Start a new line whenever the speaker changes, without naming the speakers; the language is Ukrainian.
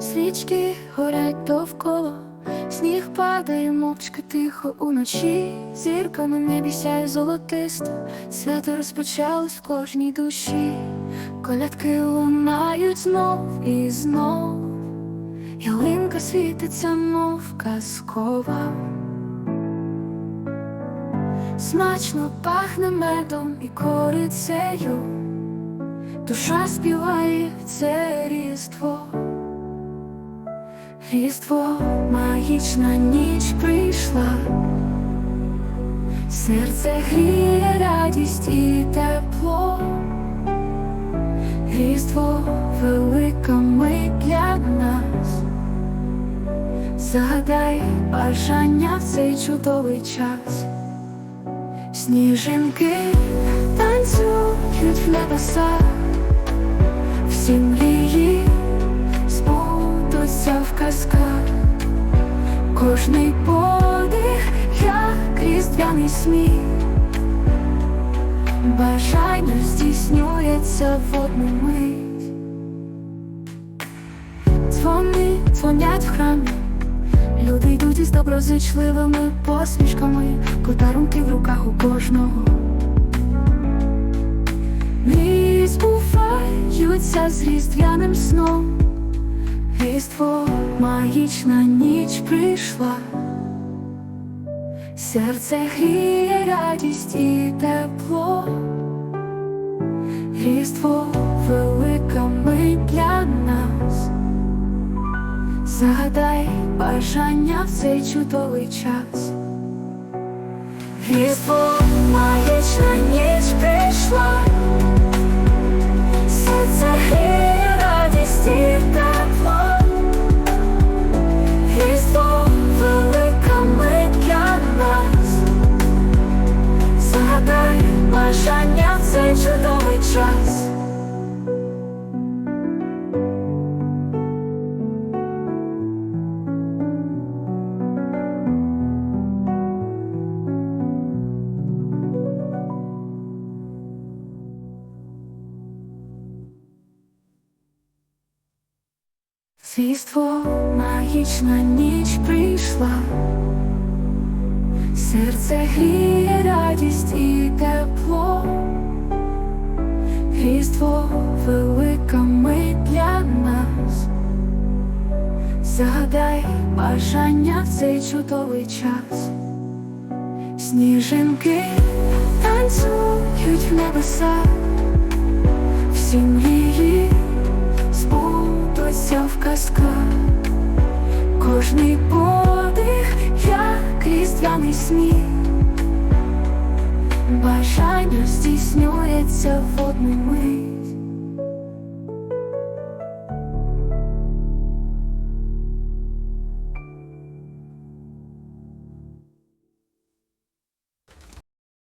Свічки горять довкола, сніг падає, мовчки тихо уночі, зірка на небі сяє золотиста, свято розпочалось в кожній душі, колядки лунають знов і знов, ялинка світиться, мов казкова. Смачно пахне медом і корицею, душа співає це різдво. Різдво, магічна ніч прийшла, серце гріє радість і тепло, Різдво велика мить для нас, загадай бажання в цей чудовий час, сніжинки танцюють в небесах, кожний подих, як різдвяний сміх, бажання здійснюється в одну мить. Дзвони дзвонять в храмі, люди йдуть із доброзичливими посмішками, подарунки в руках у кожного. Мрії збуваються з різдвяним сном. Різдво, магічна ніч прийшла, серце гріє радість і тепло, Різдво велика мить для нас, загадай бажання в цей чудовий час. Різдво, магічна ніч прийшла, бажання в цей чудовий час. Різдво, магічна ніч прийшла, серце гріє радість і тепло, загадай бажання в цей чудовий час, сніжинки танцюють в небесах, всі мрії збудуться в казках, кожний подих, як різдвяний сміх, бажання здійснюється в одну мить.